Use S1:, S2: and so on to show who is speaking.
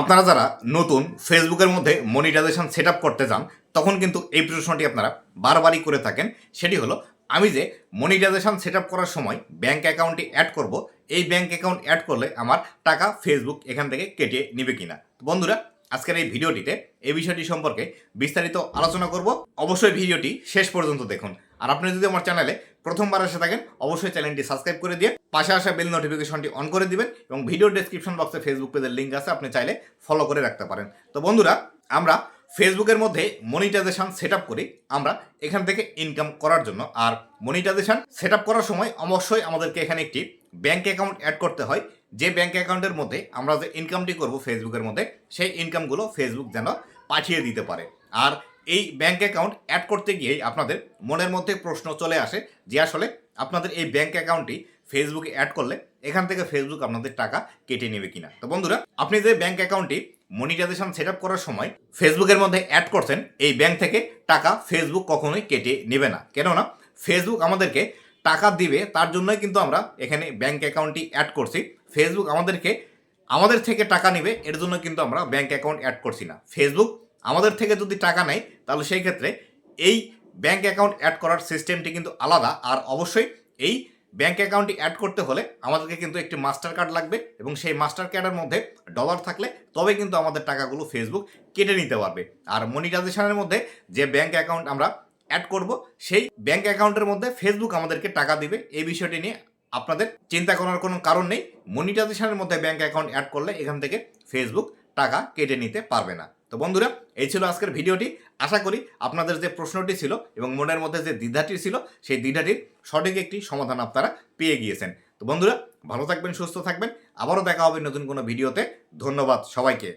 S1: আপনারা যারা নতুন ফেসবুকের মধ্যে মনিটাইজেশন সেট করতে চান তখন কিন্তু এই প্রশ্নটি আপনারা বারবারই করে থাকেন। সেটি হলো, আমি যে মনিটাইজেশন সেট করার সময় ব্যাঙ্ক অ্যাকাউন্টটি অ্যাড করব, এই ব্যাঙ্ক অ্যাকাউন্ট অ্যাড করলে আমার টাকা ফেসবুক এখান থেকে কেটে নেবে কিনা? বন্ধুরা, আজকের এই ভিডিওটিতে এই বিষয়টি সম্পর্কে বিস্তারিত আলোচনা করব। অবশ্যই ভিডিওটি শেষ পর্যন্ত দেখুন। আর আপনি যদি আমার চ্যানেলে প্রথমবার এসে থাকেন, অবশ্যই চ্যানেলটি সাবস্ক্রাইব করে দিয়ে পাশে আসা বেল নোটিফিকেশনটি অন করে দিবেন এবং ভিডিও ডেসক্রিপশন বক্সে ফেসবুক পেজের লিঙ্ক আছে, আপনি চাইলে ফলো করে রাখতে পারেন। তো বন্ধুরা, আমরা ফেসবুকের মধ্যে মনিটাইজেশন সেট আপ করি। আমরা এখান থেকে ইনকাম করার জন্য। আর মনিটাইজেশন সেট আপ করার সময় অবশ্যই আমাদেরকে এখানে একটি ব্যাঙ্ক অ্যাকাউন্ট অ্যাড করতে হয়। যে ব্যাঙ্ক অ্যাকাউন্টের মধ্যে আমরা যে ইনকামটি করব ফেসবুকের মধ্যে, সেই ইনকামগুলো ফেসবুক যেন পাঠিয়ে দিতে পারে। আর এই ব্যাঙ্ক অ্যাকাউন্ট অ্যাড করতে গিয়েই আপনাদের মনের মধ্যে প্রশ্ন চলে আসে যে আসলে আপনাদের এই ব্যাঙ্ক অ্যাকাউন্টটি ফেসবুকে অ্যাড করলে এখান থেকে ফেসবুক আপনাদের টাকা কেটে নেবে কিনা। তো বন্ধুরা, আপনি যে ব্যাঙ্ক অ্যাকাউন্টটি মনিটাইজেশন সেট আপ করার সময় ফেসবুকের মধ্যে অ্যাড করছেন, এই ব্যাংক থেকে টাকা ফেসবুক কখনোই কেটে নেবে না। কেননা ফেসবুক আমাদেরকে টাকা দিবে, তার জন্যই কিন্তু আমরা এখানে ব্যাংক অ্যাকাউন্টটি অ্যাড করছি। ফেসবুক আমাদেরকে, আমাদের থেকে টাকা নেবে, এর জন্য কিন্তু আমরা ব্যাংক অ্যাকাউন্ট অ্যাড করছি না। ফেসবুক আমাদের থেকে যদি টাকা নেয়, তাহলে সেই ক্ষেত্রে এই ব্যাংক অ্যাকাউন্ট অ্যাড করার সিস্টেমটি কিন্তু আলাদা। আর অবশ্যই এই ব্যাংক অ্যাকাউন্টটি অ্যাড করতে হলে আমাদেরকে কিন্তু একটি মাস্টার কার্ড লাগবে এবং সেই মাস্টার কার্ডের মধ্যে ডলার থাকলে তবে কিন্তু আমাদের টাকাগুলো ফেসবুক কেটে নিতে পারবে। আর মনিটাইজেশনের মধ্যে যে ব্যাংক অ্যাকাউন্ট আমরা অ্যাড করব, সেই ব্যাংক অ্যাকাউন্টের মধ্যে ফেসবুক আমাদেরকে টাকা দিবে। এই বিষয়টি নিয়ে আপনাদের চিন্তা করার কোনো কারণ নেই। মনিটাইজেশনের মধ্যে ব্যাংক অ্যাকাউন্ট অ্যাড করলে এখান থেকে ফেসবুক টাকা কেটে নিতে পারবে না। তো বন্ধুরা, এই ছিল আজকের ভিডিওটি। আশা করি আপনাদের যে প্রশ্নটি ছিল এবং মনের মধ্যে যে দ্বিধাটি ছিল, সেই দ্বিধাটির সঠিক একটি সমাধান আপনারা পেয়ে গিয়েছেন। তো বন্ধুরা, ভালো থাকবেন, সুস্থ থাকবেন। আবারও দেখা হবে নতুন কোনো ভিডিওতে। ধন্যবাদ সবাইকে।